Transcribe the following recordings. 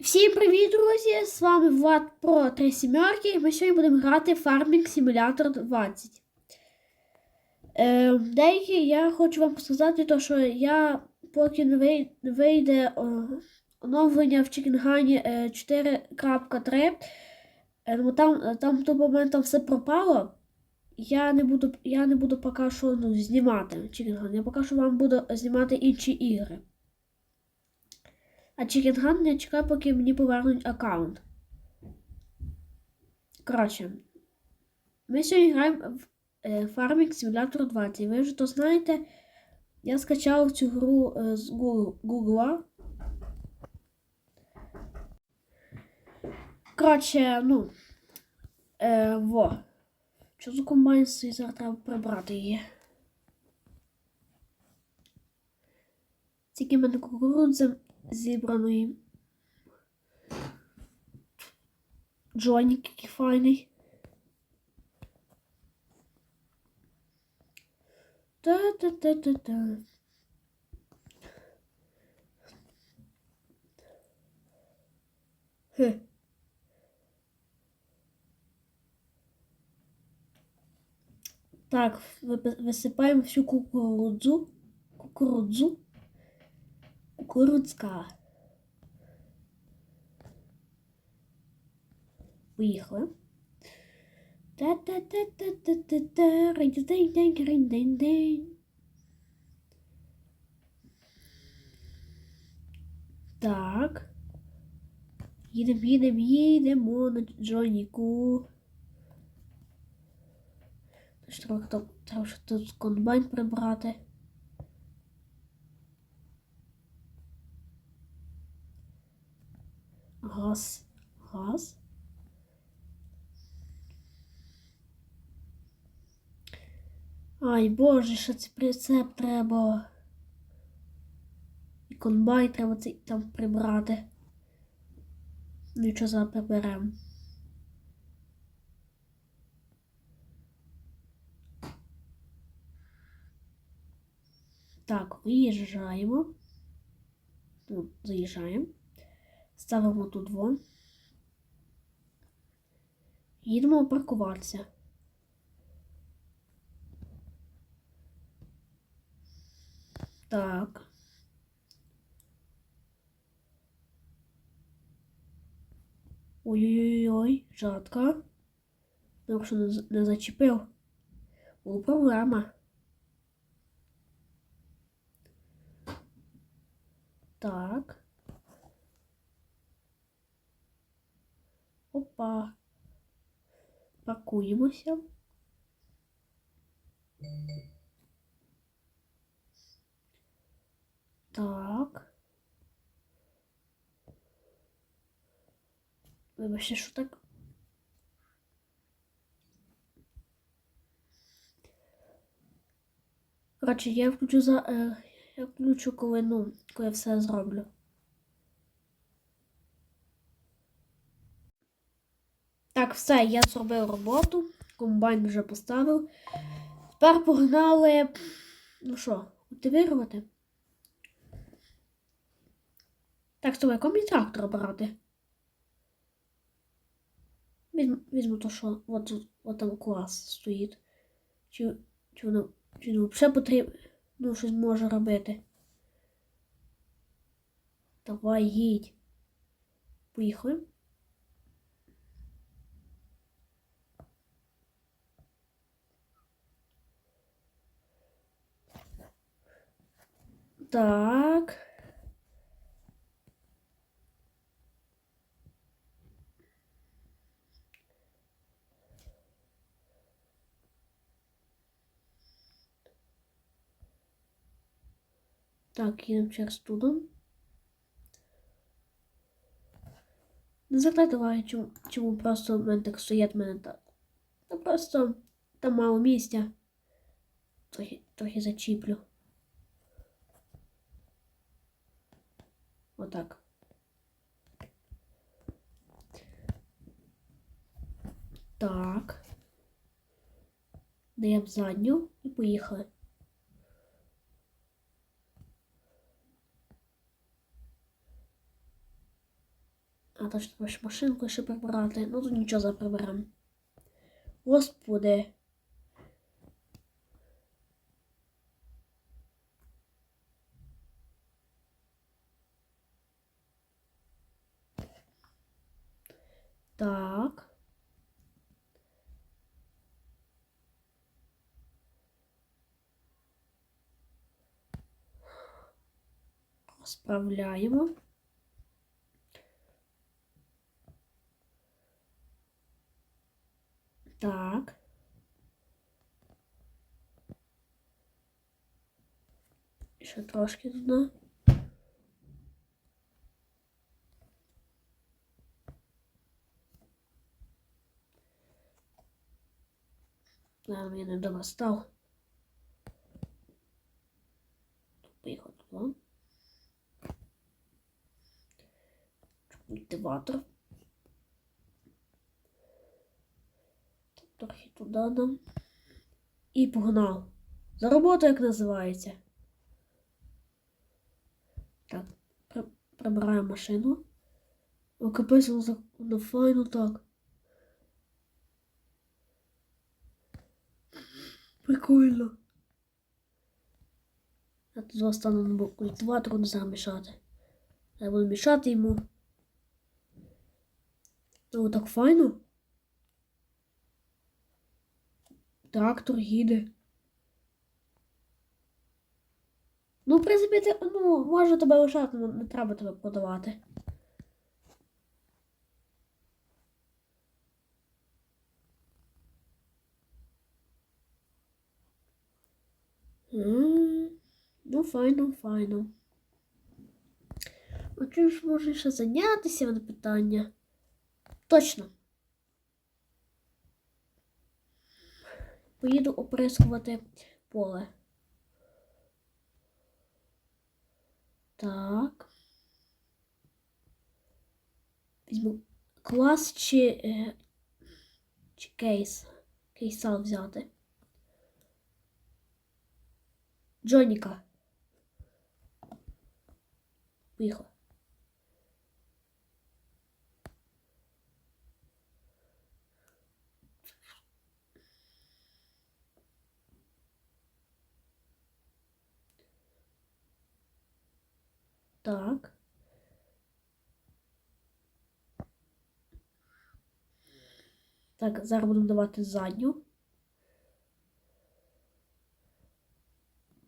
Всім привіт, друзі! З вами Влад Про 3 сімерки, і ми сьогодні будемо грати Farming Simulator 20. Е, деякі я хочу вам сказати, то, що я поки не вийде оновлення в Чікінгані е, 4.3, е, ну, там, там в той момент там все пропало. Я не буду, я не буду поки що ну, знімати Чікінган. Я поки що вам буду знімати інші ігри. А Hunt не чекаю, поки мені повернуть аккаунт. Коротше, ми сьогодні граємо в е, Farming Simulator 20. Ви вже то знаєте, я скачав цю гру е, з Google. Коротше, ну. Е, во. Що за комбайн стоїть? зараз треба прибрати її. Тільки мене кукурудзи зібраної. Джонік який файний. Та-та-та-та-та. Так, висипаємо всю кукурудзу. Кукурудзу. Кукурудзка. Поїхали. Та-та-та-та-та-та-та. Ринь-динь-динь, ринь-динь-динь. Так. Їдемо, їдемо, їдемо на Джоніку. Треба тут комбайн прибрати. Газ. Газ. Ай, боже, що це прицеп треба. І комбайн треба цей там прибрати. Нічого за приберемо. Так, виїжджаємо. Ну, заїжджаємо. Ставимо тут вон. Їдемо паркуватися. Так. Ой-ой-ой, жатка. Ну, що не, зачепив. Була проблема. Так. Опа. Паркуємося. Так. Вибачте, що так? Коротше, я включу за. Е, я включу, коли, ну, коли я все зроблю. Так, все, я зробив роботу. Комбайн вже поставив. Тепер погнали. Ну що, культивірувати? Так, стоп, який трактор брати? Візьму, візьму то, що от, от там клас стоїть. Чи, чи воно чи воно взагалі потрібно ну, щось може робити? Давай їдь. Поїхали. Так. Так, їдемо через туди. Не звертайте уваги, чому, чому просто мене так стоять мене так. Та просто там мало місця. Трохи, трохи зачіплю. Отак. Так. Даємо задню і поїхали. А треба ж машинку ще прибрати. Ну тут нічого за приберемо. Господи. Справляємо. Так. Ще трошки туди. Наверное, мені не добре Культиватор. Трохи туди дам. І погнав. За роботу, як називається. Так, при- прибираємо машину. О, капець, воно так- файно так. Прикольно. Я тут зараз стану на культиватору не знаю мішати. Я буду мішати йому. Ну, так файно. Трактор їде. Ну, в принципі, ти, ну, можу тебе лишати, не треба тебе продавати. М, Ну, файно, файно. А чим ж можна ще зайнятися мене питання? Точно. Поїду оприскувати поле. Так. Візьму клас чи, е, чи кейс. Кейсал взяти. Джоніка. Поїхали. Так. Так, зараз будемо давати задню.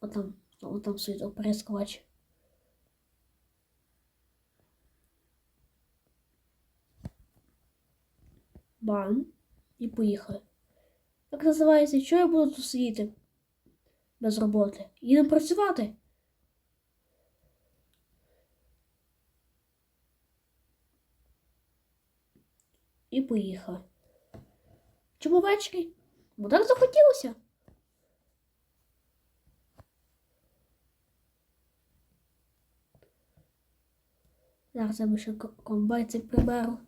Отам, отам стоїть оприскувач. Бам. І поїхали. Як називається, що я буду тут сидіти без роботи? Їдемо працювати. І поїхали. Чому ввечері? Бо так захотілося. Зараз я ще комбайцик приберу.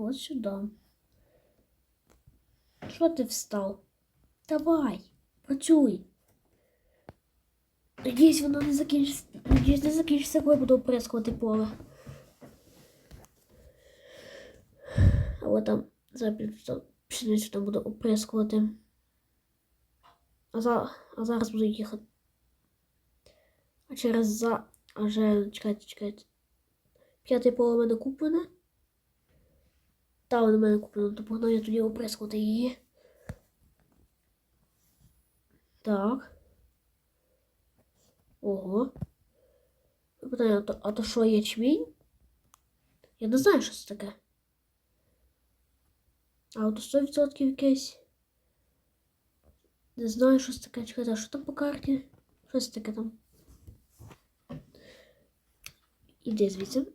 От сюди. Що ти встав? Давай, працюй. Надіюсь, воно не закінчиться. Надіюсь, не закінчиться, коли буду оприскувати поле. Але там зараз пшеницю там буду оприскувати. А, за, а зараз буду їхати. А через за. А вже чекайте, чекайте. П'яте поле в мене куплене. Та воно в мене куплено, то погнав я тоді оприскувати її. Так. Ого. Питання, а то, а то що ячмінь? Я не знаю, що це таке. А от 100% якесь. Не знаю, що це таке. Чекайте, а що там по карті? Що це таке там? Іди звідси.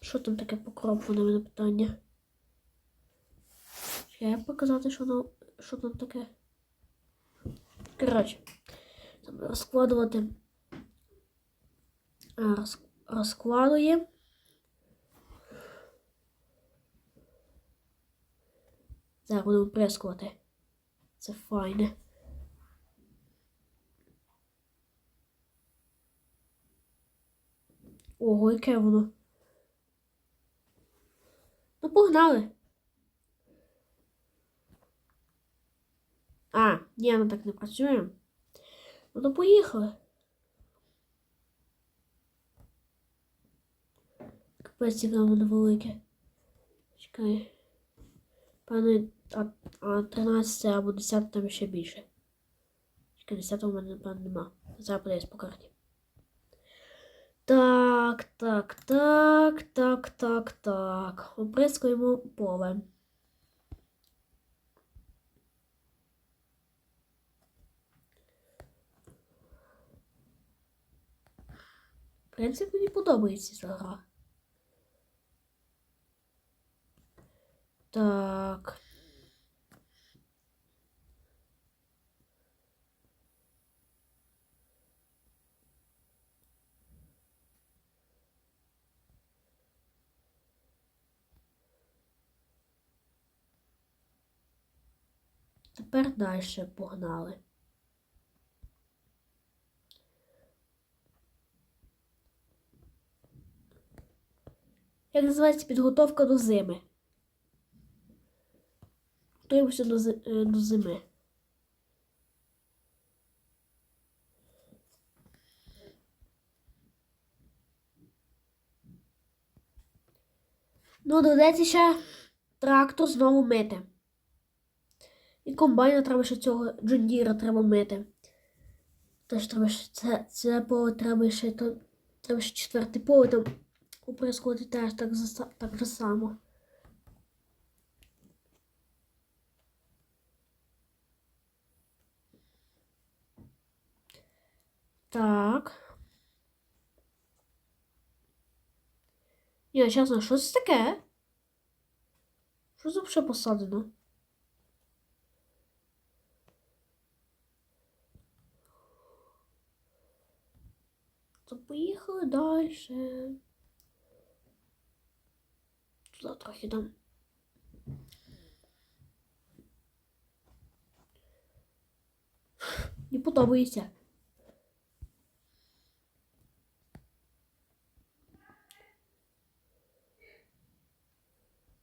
Що, там таке по кропу на мене питання? Як показати, що, воно, що там таке? Коротше, там розкладувати роз, розкладуємо. Зараз будемо прискувати. Це файне. Ого, яке воно. Ну, погнали. А, ні, воно так не працює. Ну, то поїхали. Капець, яке воно велике. Чекай. Певно, а, а 13 або 10 там ще більше. Чекай, 10 у мене, напевно, нема. Зараз подивись по карті. Так, так, так, так, так, так. Оприскуємо поле. Принципі, мені подобається ця гра. Так. Тепер далі погнали. Як називається підготовка до зими? Готуємося до, е, до зими. Ну, доведеться ще трактор знову мити. І комбайна треба ще цього Джондіра треба мити. Теж треба ще це, це поле треба ще то. Треба ще четверте поле там оприскувати теж так, так же само. Так. Ні, чесно, що це таке? Що це вже посадено? То поїхали далі. Туди трохи там. Не подобається.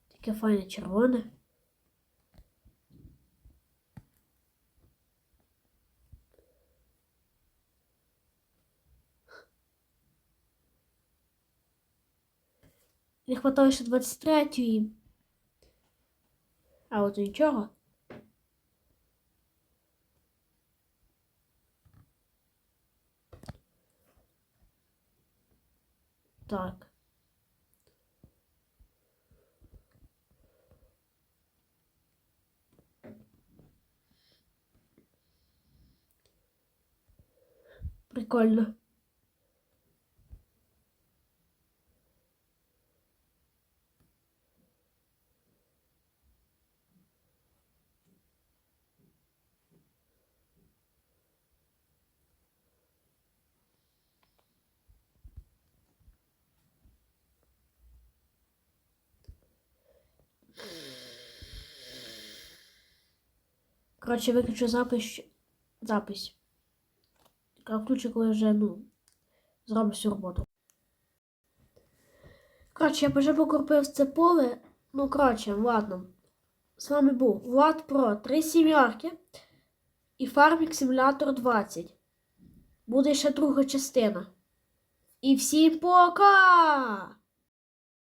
Таке файне червоне. Не хватало ще 23-ї. А от нічого. Так. Прикольно. Коротше, виключу запис. Запись. А включу, коли вже, ну, зроблю всю роботу. Коротше, я вже покропив це поле. Ну, коротше, ладно. З вами був Влад Про 3 сім'ярки і Farming Simulator 20. Буде ще друга частина. І всім пока!